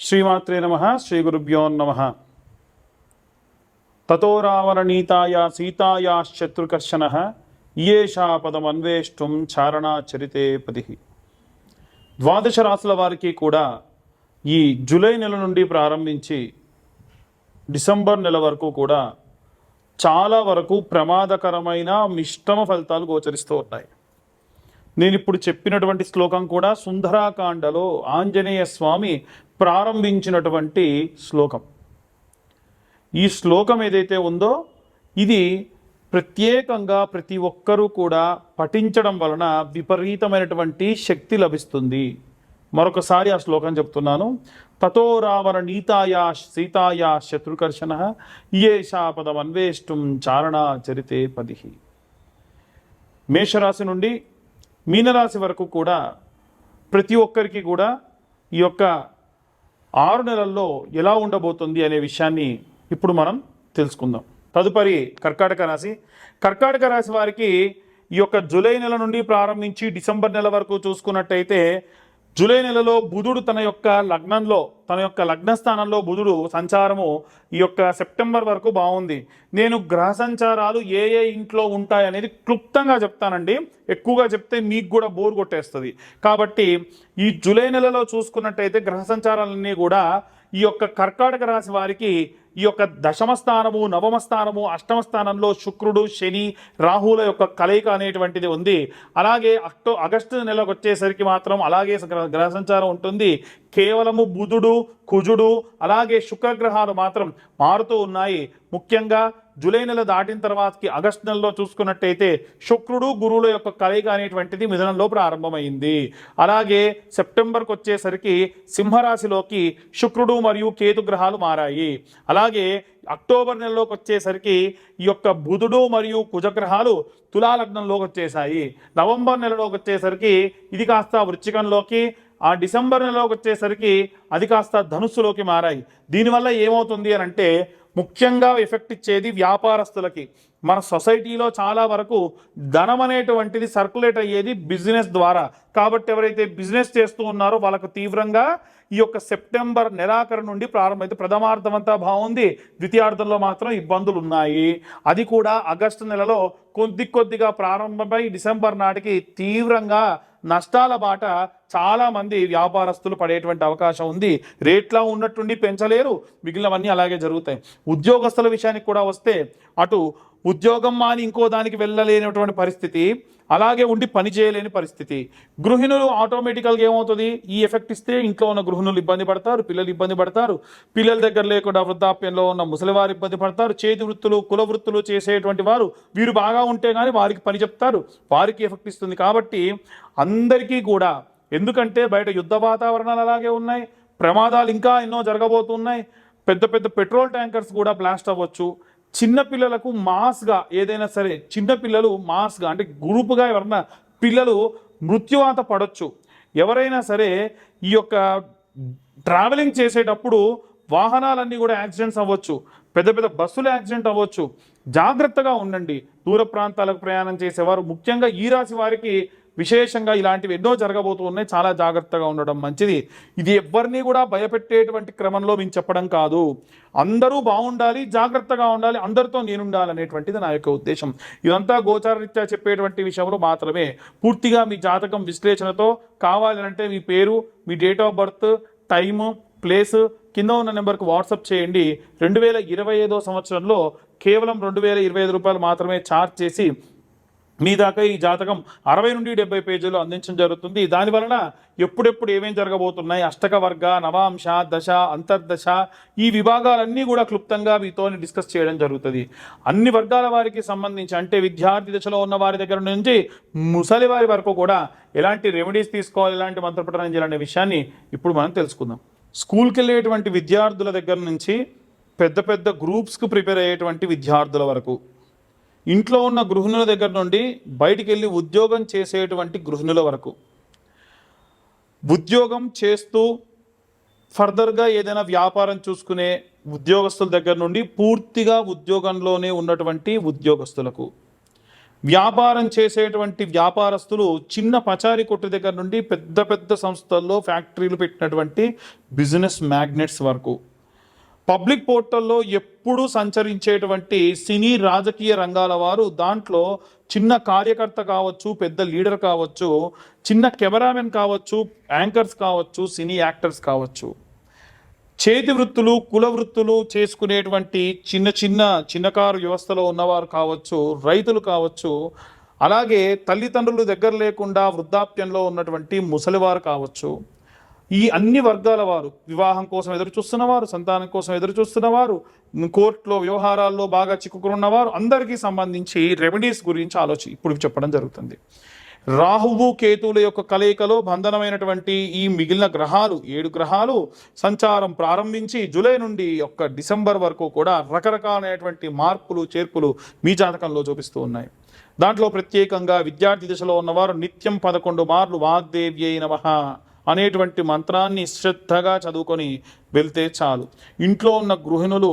శ్రీమాత్రే నమ శ్రీ గురుభ్యో నమ. తతో రావణనీతాయా సీతాయా శత్రుకర్షణ ఇయేషా పదమన్వేష్టం చారణాచరితే పది ద్వాదశ రాసుల వారికి కూడా ఈ జూలై నెల నుండి ప్రారంభించి డిసెంబర్ నెల వరకు కూడా చాలా వరకు ప్రమాదకరమైన మిష్టమ ఫలితాలు గోచరిస్తూ ఉన్నాయి. నేను ఇప్పుడు చెప్పినటువంటి శ్లోకం కూడా సుందరాకాండలో ఆంజనేయ స్వామి ప్రారంభించినటువంటి శ్లోకం. ఈ శ్లోకం ఏదైతే ఉందో ఇది ప్రత్యేకంగా ప్రతి ఒక్కరూ కూడా పఠించడం వలన విపరీతమైనటువంటి శక్తి లభిస్తుంది. మరొకసారి ఆ శ్లోకం చెప్తున్నాను. తతో రావణ నీతాయా సీతాయా శత్రుకర్షణ ఇయేషా పదమన్వేష్టం చారణ చరితే పదిహి. మేషరాశి నుండి మీనరాశి వరకు కూడా ప్రతి ఒక్కరికి కూడా ఈ యొక్క ఆరు నెలల్లో ఎలా ఉండబోతుంది అనే విషయాన్ని ఇప్పుడు మనం తెలుసుకుందాం. తదుపరి కర్కాటక రాశి. కర్కాటక రాశి వారికి ఈ యొక్క జూలై నెల నుండి ప్రారంభించి డిసెంబర్ నెల వరకు చూసుకున్నట్టయితే జూలై నెలలో బుధుడు తన యొక్క లగ్నంలో తన యొక్క లగ్న స్థానంలో బుధుడు సంచారము ఈ యొక్క సెప్టెంబర్ వరకు బాగుంది. నేను గ్రహ సంచారాలు ఏ ఏ ఇంట్లో ఉంటాయి అనేది క్లుప్తంగా చెప్తానండి. ఎక్కువగా చెప్తే మీకు కూడా బోర్ కొట్టేస్తుంది. కాబట్టి ఈ జూలై నెలలో చూసుకున్నట్టయితే గ్రహ సంచారాలన్నీ కూడా ఈ యొక్క కర్కాటక రాశి వారికి ఈ యొక్క దశమ స్థానము నవమ స్థానము అష్టమ స్థానంలో శుక్రుడు శని రాహుల యొక్క కలయిక అనేటువంటిది ఉంది. అలాగే అక్టో ఆగస్టు నెలకు వచ్చేసరికి మాత్రం అలాగే గ్రహ- గ్రహ సంచారం ఉంటుంది. కేవలము బుధుడు కుజుడు అలాగే శుక్రగ్రహాలు మాత్రం మారుతూ ఉన్నాయి. ముఖ్యంగా జూలై నెల దాటిన తర్వాతకి ఆగస్టు నెలలో చూసుకున్నట్టయితే శుక్రుడు గురువుల యొక్క కలయిక అనేటువంటిది మిథునంలో ప్రారంభమైంది. అలాగే సెప్టెంబర్కి వచ్చేసరికి సింహరాశిలోకి శుక్రుడు మరియు కేతు గ్రహాలు మారాయి. అలాగే అక్టోబర్ నెలలోకి వచ్చేసరికి ఈ యొక్క బుధుడు మరియు కుజగ్రహాలు తులాలగ్నంలోకి వచ్చేసాయి నవంబర్ నెలలోకి వచ్చేసరికి ఇది కాస్త వృచ్చికంలోకి ఆ డిసెంబర్ నెలలోకి వచ్చేసరికి అది కాస్త ధనుస్సులోకి మారాయి. దీనివల్ల ఏమవుతుంది అని అంటే ముఖ్యంగా ఎఫెక్ట్ ఇచ్చేది వ్యాపారస్తులకి. మన సొసైటీలో చాలా వరకు ధనం అనేటువంటిది సర్కులేట్ అయ్యేది బిజినెస్ ద్వారా. కాబట్టి ఎవరైతే బిజినెస్ చేస్తూ ఉన్నారో వాళ్ళకు తీవ్రంగా ఈ యొక్క సెప్టెంబర్ నెలాఖరు నుండి ప్రారంభమైతే ప్రథమార్థం అంతా బాగుంది. ద్వితీయార్థంలో మాత్రం ఇబ్బందులు ఉన్నాయి. అది కూడా ఆగస్టు నెలలో కొద్ది కొద్దిగా ప్రారంభమై డిసెంబర్ నాటికి తీవ్రంగా నష్టాల బాట చాలా మంది వ్యాపారస్తులు పడేటువంటి అవకాశం ఉంది. రేట్లా ఉన్నట్టుండి పెంచలేరు. మిగిలినవన్నీ అలాగే జరుగుతాయి. ఉద్యోగస్తుల విషయానికి కూడా వస్తే అటు ఉద్యోగం మాని ఇంకో దానికి వెళ్ళలేనటువంటి పరిస్థితి అలాగే ఉండి పని చేయలేని పరిస్థితి. గృహిణులు ఆటోమేటికల్గా ఏమవుతుంది? ఈ ఎఫెక్ట్ ఇస్తే ఇంట్లో ఉన్న గృహిణులు ఇబ్బంది పడతారు పిల్లలు ఇబ్బంది పడతారు. పిల్లల దగ్గర లేకుండా వృద్ధాప్యంలో ఉన్న ముసలివారు ఇబ్బంది పడతారు. చేతి వృత్తులు కుల వృత్తులు చేసేటువంటి వారు వీరు బాగా ఉంటే కానీ వారికి పని చెప్తారు. వారికి ఎఫెక్ట్ ఇస్తుంది కాబట్టి అందరికీ కూడా ఎందుకంటే బయట యుద్ధ వాతావరణాలు అలాగే ఉన్నాయి ప్రమాదాలు ఇంకా ఎన్నో జరగబోతున్నాయి. పెద్ద పెద్ద పెట్రోల్ ట్యాంకర్స్ కూడా బ్లాస్ట్ అవ్వచ్చు. చిన్నపిల్లలకు మాస్గా ఏదైనా సరే చిన్నపిల్లలు మాస్గా అంటే గ్రూపుగా ఎవరన్నా పిల్లలు మృత్యువాత పడవచ్చు ఎవరైనా సరే ఈ యొక్క ట్రావెలింగ్ చేసేటప్పుడు వాహనాలన్నీ కూడా యాక్సిడెంట్స్ అవ్వచ్చు. పెద్ద పెద్ద బస్సులు యాక్సిడెంట్ అవ్వచ్చు. జాగ్రత్తగా ఉండండి. దూర ప్రాంతాలకు ప్రయాణం చేసేవారు. ముఖ్యంగా ఈ రాశి వారికి విశేషంగా ఇలాంటివి ఎన్నో జరగబోతూ ఉన్నాయి చాలా జాగ్రత్తగా ఉండడం మంచిది. ఇది ఎవరిని కూడా భయపెట్టేటువంటి క్రమంలో మేము చెప్పడం కాదు. అందరూ బాగుండాలి జాగ్రత్తగా ఉండాలి అందరితో నేనుండాలనేటువంటిది నా యొక్క ఉద్దేశం. ఇదంతా గోచారరీత్యా చెప్పేటువంటి విషయంలో మాత్రమే. పూర్తిగా మీ జాతకం విశ్లేషణతో కావాలంటే మీ పేరు మీ date of birth time place కింద ఉన్న నెంబర్కి వాట్సాప్ చేయండి. రెండు వేల ఇరవై ఐదో సంవత్సరంలో కేవలం రెండు వేల ఇరవై ఐదు రూపాయలు మాత్రమే ఛార్జ్ చేసి మీ దాకా ఈ జాతకం అరవై నుండి డెబ్బై పేజీలు అందించడం జరుగుతుంది. దాని వలన ఎప్పుడెప్పుడు ఏమేం జరగబోతున్నాయి? అష్టక వర్గ నవాంశ దశ అంతర్దశ ఈ విభాగాలన్నీ కూడా క్లుప్తంగా మీతో డిస్కస్ చేయడం జరుగుతుంది. అన్ని వర్గాల వారికి సంబంధించి అంటే విద్యార్థి దశలో ఉన్న వారి దగ్గర నుంచి ముసలి వారి వరకు కూడా ఎలాంటి రెమెడీస్ తీసుకోవాలి ఎలాంటి మంత్రపఠనం చేయాలనే విషయాన్ని ఇప్పుడు మనం తెలుసుకుందాం. స్కూల్కి వెళ్ళేటువంటి విద్యార్థుల దగ్గర నుంచి పెద్ద పెద్ద గ్రూప్స్కి ప్రిపేర్ అయ్యేటువంటి విద్యార్థుల వరకు ఇంట్లో ఉన్న గృహిణుల దగ్గర నుండి బయటికి వెళ్ళి ఉద్యోగం చేసేటువంటి గృహిణుల వరకు. ఉద్యోగం చేస్తూ ఫర్దర్గా ఏదైనా వ్యాపారం చూసుకునే ఉద్యోగస్తుల దగ్గర నుండి పూర్తిగా ఉద్యోగంలోనే ఉన్నటువంటి ఉద్యోగస్తులకు. వ్యాపారం చేసేటువంటి వ్యాపారస్తులు చిన్న పచారీ కొట్టు దగ్గర నుండి పెద్ద పెద్ద సంస్థల్లో ఫ్యాక్టరీలు పెట్టినటువంటి బిజినెస్ మ్యాగ్నెట్స్ వరకు. పబ్లిక్ పోర్టల్లో ఎప్పుడూ సంచరించేటువంటి సినీ రాజకీయ రంగాల వారు దాంట్లో చిన్న కార్యకర్త కావచ్చు పెద్ద లీడర్ కావచ్చు చిన్న కెమెరామెన్ కావచ్చు యాంకర్స్ కావచ్చు సినీ యాక్టర్స్ కావచ్చు. చేతి వృత్తులు కుల వృత్తులు చేసుకునేటువంటి చిన్న చిన్న చిన్నకారు వ్యవస్థలో ఉన్నవారు కావచ్చు రైతులు కావచ్చు అలాగే తల్లిదండ్రులు దగ్గర లేకుండా వృద్ధాప్యంలో ఉన్నటువంటి ముసలివారు కావచ్చు. ఈ అన్ని వర్గాల వారు వివాహం కోసం ఎదురు చూస్తున్నవారు సంతానం కోసం ఎదురు చూస్తున్నవారు కోర్టులో వ్యవహారాల్లో బాగా చిక్కుకున్నవారు అందరికీ సంబంధించి రెమెడీస్ గురించి ఆలోచి ఇప్పుడు చెప్పడం జరుగుతుంది. రాహువు కేతువుల యొక్క కలయికలో బంధనమైనటువంటి ఈ మిగిలిన గ్రహాలు ఏడు గ్రహాలు సంచారం ప్రారంభించి జూలై నుండి ఒక్క డిసెంబర్ వరకు కూడా రకరకాలైనటువంటి మార్పులు చేర్పులు మీ జాతకంలో చూపిస్తూ ఉన్నాయి. దాంట్లో ప్రత్యేకంగా విద్యార్థి దశలో ఉన్నవారు నిత్యం పదకొండు మార్లు వాగ్దేవ్యై అయిన అనేటువంటి మంత్రాన్ని శ్రద్ధగా చదువుకొని వెళ్తే చాలు. ఇంట్లో ఉన్న గృహిణులు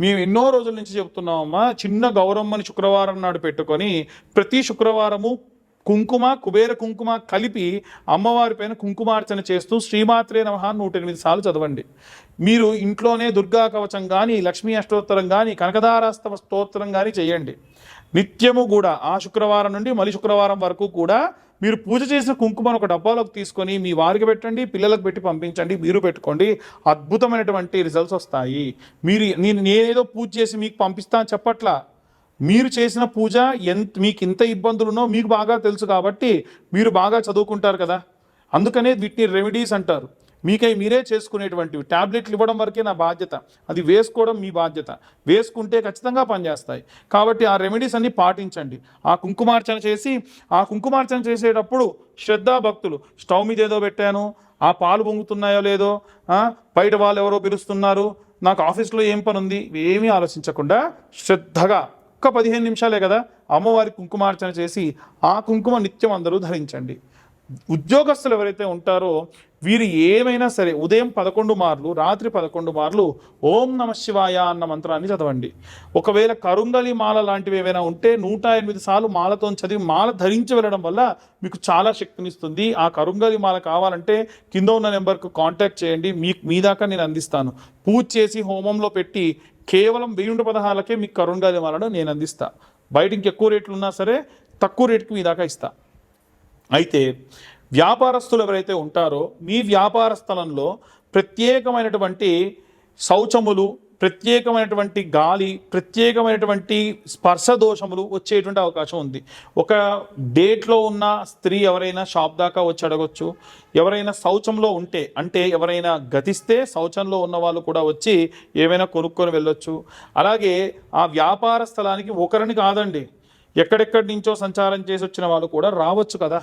మేము ఎన్నో రోజుల నుంచి చెప్తున్నామమ్మా చిన్న గౌరమ్మని శుక్రవారం నాడు పెట్టుకొని ప్రతి శుక్రవారము కుంకుమ కుబేర కుంకుమ కలిపి అమ్మవారి పైన కుంకుమార్చన చేస్తూ శ్రీమాత్రే నమః నూట ఎనిమిది సార్లు చదవండి. మీరు ఇంట్లోనే దుర్గా కవచం కానీ లక్ష్మీ అష్టోత్తరం కానీ కనకదారాస్తవ స్తోత్రం కానీ చేయండి. నిత్యము కూడా ఆ శుక్రవారం నుండి మళ్ళీ శుక్రవారం వరకు కూడా మీరు పూజ చేసిన కుంకుమను ఒక డబ్బాలోకి తీసుకొని మీ వారికి పెట్టండి పిల్లలకు పెట్టి పంపించండి మీరు పెట్టుకోండి. అద్భుతమైనటువంటి రిజల్ట్స్ వస్తాయి. మీరు నేను నేనేదో పూజ చేసి మీకు పంపిస్తా అని చెప్పట్లా. మీరు చేసిన పూజ ఎంత మీకు ఇంత ఇబ్బందులున్నో మీకు బాగా తెలుసు కాబట్టి మీరు బాగా చదువుకుంటారు కదా. అందుకనే వీటిని రెమెడీస్ అంటారు. మీకై మీరే చేసుకునేటువంటివి. టాబ్లెట్లు ఇవ్వడం వరకే నా బాధ్యత. అది వేసుకోవడం మీ బాధ్యత. వేసుకుంటే ఖచ్చితంగా పనిచేస్తాయి. కాబట్టి ఆ రెమెడీస్ అన్ని పాటించండి. ఆ కుంకుమార్చన చేసి ఆ కుంకుమార్చన చేసేటప్పుడు శ్రద్ధా భక్తులు. స్టవ్ మీద ఏదో పెట్టాను. ఆ పాలు పొంగుతున్నాయో లేదో బయట వాళ్ళు ఎవరో పిలుస్తున్నారు. నాకు ఆఫీస్లో ఏం పని ఉంది ఏమీ ఆలోచించకుండా శ్రద్ధగా ఒక్క పదిహేను నిమిషాలే కదా అమ్మవారి కుంకుమార్చన చేసి ఆ కుంకుమ నిత్యం అందరూ ధరించండి. ఉద్యోగస్తులు ఎవరైతే ఉంటారో వీరు ఏమైనా సరే ఉదయం పదకొండు మార్లు రాత్రి పదకొండు మార్లు ఓం నమ శివాయ అన్న మంత్రాన్ని చదవండి. ఒకవేళ కరుంగలి మాల లాంటివి ఏవైనా ఉంటే నూట ఎనిమిది సార్లు మాలతో చదివి మాల ధరించి వెళ్ళడం వల్ల మీకు చాలా శక్తినిస్తుంది ఆ కరుంగలి మాల కావాలంటే కింద ఉన్న నెంబర్కు కాంటాక్ట్ చేయండి. మీ మీ దాకా నేను అందిస్తాను. పూజ చేసి హోమంలో పెట్టి కేవలం వెయ్యి పదహారులకే మీకు కరుంగలి మాలను నేను అందిస్తాను బయట ఇంకెక్కువ రేట్లు ఉన్నా సరే తక్కువ రేటుకి మీ దాకా ఇస్తా. అయితే వ్యాపారస్తులు ఎవరైతే ఉంటారో మీ వ్యాపార స్థలంలో ప్రత్యేకమైనటువంటి శౌచములు ప్రత్యేకమైనటువంటి గాలి ప్రత్యేకమైనటువంటి స్పర్శ దోషములు వచ్చేటువంటి అవకాశం ఉంది. ఒక డేట్లో ఉన్న స్త్రీ ఎవరైనా షాప్ దాకా వచ్చి అడగొచ్చు. ఎవరైనా శౌచంలో ఉంటే అంటే ఎవరైనా గతిస్తే శౌచంలో ఉన్న వాళ్ళు కూడా వచ్చి ఏమైనా కొనుక్కొని వెళ్ళొచ్చు. అలాగే ఆ వ్యాపార స్థలానికి ఒకరిని కాదండి ఎక్కడెక్కడి నుంచో సంచారం చేసి వచ్చిన వాళ్ళు కూడా రావచ్చు కదా.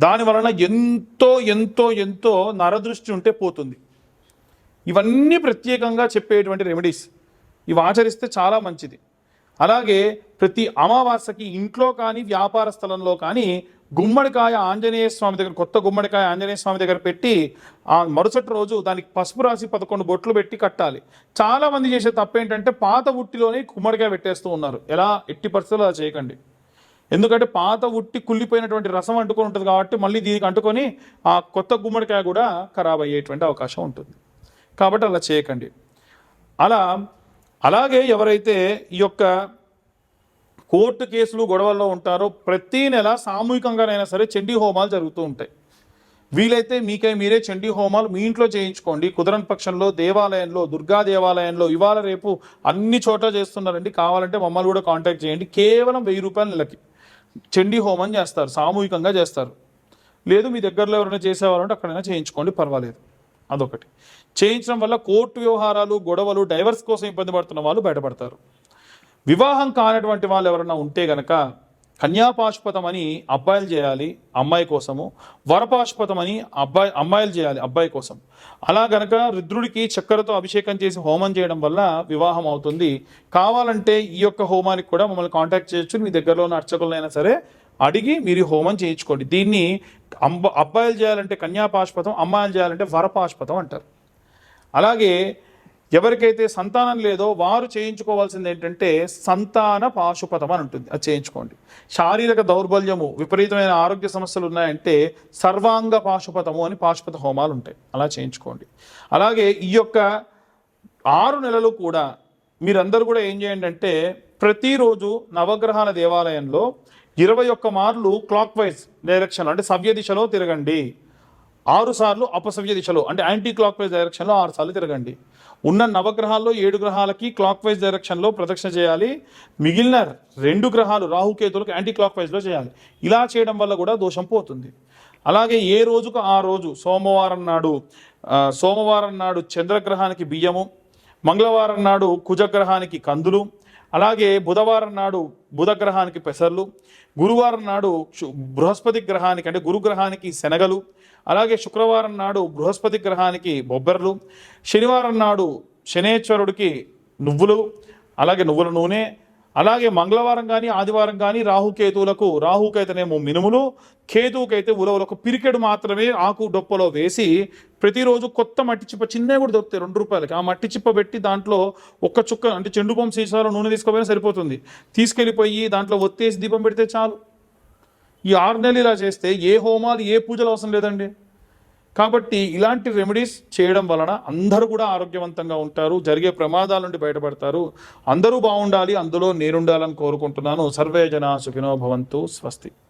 దాని వలన ఎంతో ఎంతో ఎంతో నరదృష్టి ఉంటే పోతుంది. ఇవన్నీ ప్రత్యేకంగా చెప్పేటువంటి రెమెడీస్ ఇవి ఆచరిస్తే చాలా మంచిది. అలాగే ప్రతి అమావాస్యకి ఇంట్లో కానీ వ్యాపార స్థలంలో కానీ గుమ్మడికాయ ఆంజనేయ స్వామి దగ్గర కొత్త గుమ్మడికాయ ఆంజనేయ స్వామి దగ్గర పెట్టి ఆ మరుసటి రోజు దానికి పసుపు రాసి పదకొండు బొట్లు పెట్టి కట్టాలి. చాలామంది చేసే తప్పేంటంటే పాత ఉట్టిలోనే గుమ్మడికాయ పెట్టేస్తూ ఉన్నారు. ఎలా? ఎట్టి పరిస్థితులు అలా చేయకండి. ఎందుకంటే పాత ఉట్టి కుళ్ళిపోయినటువంటి రసం అంటుకొని ఉంటుంది కాబట్టి మళ్ళీ దీనికి అంటుకొని ఆ కొత్త గుమ్మడికాయ కూడా ఖరాబ్ అయ్యేటువంటి అవకాశం ఉంటుంది. కాబట్టి అలా చేయకండి. అలా అలాగే ఎవరైతే ఈ యొక్క కోర్టు కేసులు గొడవల్లో ఉంటారో ప్రతి నెల సామూహికంగానైనా సరే చండీ హోమాలు జరుగుతూ ఉంటాయి. వీలైతే మీకై మీరే చండీ హోమాలు మీ ఇంట్లో చేయించుకోండి. కుదరని పక్షంలో దేవాలయంలో దుర్గా దేవాలయంలో ఇవాళ రేపు అన్ని చోట్ల చేస్తున్నారండి. కావాలంటే మమ్మల్ని కూడా కాంటాక్ట్ చేయండి. కేవలం వెయ్యి రూపాయల నెలకి. చండీ హోమం చేస్తారు సామూహికంగా చేస్తారు. లేదు మీ దగ్గరలో ఎవరైనా చేసేవారంటే అక్కడైనా చేయించుకోండి పర్వాలేదు. అదొకటి. చేయించడం వల్ల కోర్టు వ్యవహారాలు గొడవలు డైవర్స్ కోసం ఇబ్బంది పడుతున్న వాళ్ళు బయటపడతారు. వివాహం కానటువంటి వాళ్ళు ఎవరైనా ఉంటే గనక కన్యాపాశుపతం అని అబ్బాయిలు చేయాలి అమ్మాయి కోసము వరపాశుపతం అని అబ్బాయి అమ్మాయిలు చేయాలి అబ్బాయి కోసం. అలా గనక రుద్రుడికి చక్కెరతో అభిషేకం చేసి హోమం చేయడం వల్ల వివాహం అవుతుంది. కావాలంటే ఈ యొక్క హోమానికి కూడా మమ్మల్ని కాంటాక్ట్ చేయొచ్చు. మీ దగ్గరలో ఉన్న అర్చకులైనా సరే అడిగి మీరు హోమం చేయించుకోండి. దీన్ని అంబ అబ్బాయిలు చేయాలంటే కన్యాపాశుపతం అమ్మాయిలు చేయాలంటే వరపాశుపతం అంటారు. అలాగే ఎవరికైతే సంతానం లేదో వారు చేయించుకోవాల్సింది ఏంటంటే సంతాన పాశుపతం అని ఉంటుంది. అది చేయించుకోండి. శారీరక దౌర్బల్యము విపరీతమైన ఆరోగ్య సమస్యలు ఉన్నాయంటే సర్వాంగ పాశుపతము అని పాశుపత హోమాలు ఉంటాయి. అలా చేయించుకోండి. అలాగే ఈ యొక్క ఆరు నెలలు కూడా మీరందరూ కూడా ఏం చేయండి అంటే ప్రతిరోజు నవగ్రహాల దేవాలయంలో ఇరవై ఒక్క మార్లు క్లాక్ వైజ్ డైరెక్షన్ అంటే సవ్య దిశలో తిరగండి. ఆరు సార్లు అపసవ్య దిశలో అంటే యాంటీ క్లాక్ వైజ్ డైరెక్షన్లో ఆరు సార్లు తిరగండి. ఉన్న నవగ్రహాల్లో ఏడు గ్రహాలకి క్లాక్ వైజ్ డైరెక్షన్లో ప్రదక్షిణ చేయాలి. మిగిలిన రెండు గ్రహాలు రాహుకేతులకు యాంటీ క్లాక్ వైజ్లో చేయాలి. ఇలా చేయడం వల్ల కూడా దోషం పోతుంది. అలాగే ఏ రోజుకు ఆ రోజు? సోమవారం నాడు సోమవారం నాడు చంద్రగ్రహానికి బియ్యము మంగళవారం నాడు కుజగ్రహానికి కందులు అలాగే బుధవారం నాడు బుధగ్రహానికి పెసర్లు గురువారం నాడు బృహస్పతి గ్రహానికి అంటే గురుగ్రహానికి శనగలు అలాగే శుక్రవారం నాడు బృహస్పతి గ్రహానికి బొబ్బర్లు శనివారం నాడు శనేశ్వరుడికి నువ్వులు అలాగే నువ్వుల నూనె అలాగే మంగళవారం కానీ ఆదివారం కానీ రాహుకేతువులకు రాహుకైతేనేమో మినుములు కేతువుకైతే ఉలవలకు పిరికెడు మాత్రమే ఆకు డొప్పలో వేసి ప్రతిరోజు కొత్త మట్టి చిప్ప చిన్నవి కూడా దొరుకుతాయి రెండు రూపాయలకి. ఆ మట్టి చిప్ప పెట్టి దాంట్లో ఒక్క చుక్క అంటే చెండుపం సీసాలో నూనె తీసుకోపోయినా సరిపోతుంది. తీసుకెళ్ళిపోయి దాంట్లో ఒత్తేసి దీపం పెడితే చాలు. ఈ ఆరు నెలలు ఇలా చేస్తే ఏ హోమాలు ఏ పూజలు అవసరం లేదండి. కాబట్టి ఇలాంటి రెమెడీస్ చేయడం వలన అందరూ కూడా ఆరోగ్యవంతంగా ఉంటారు జరిగే ప్రమాదాల నుండి బయటపడతారు. అందరూ బాగుండాలి అందులో నేనుండాలని కోరుకుంటున్నాను. సర్వే జన సుఖినో భవంతు స్వస్తి.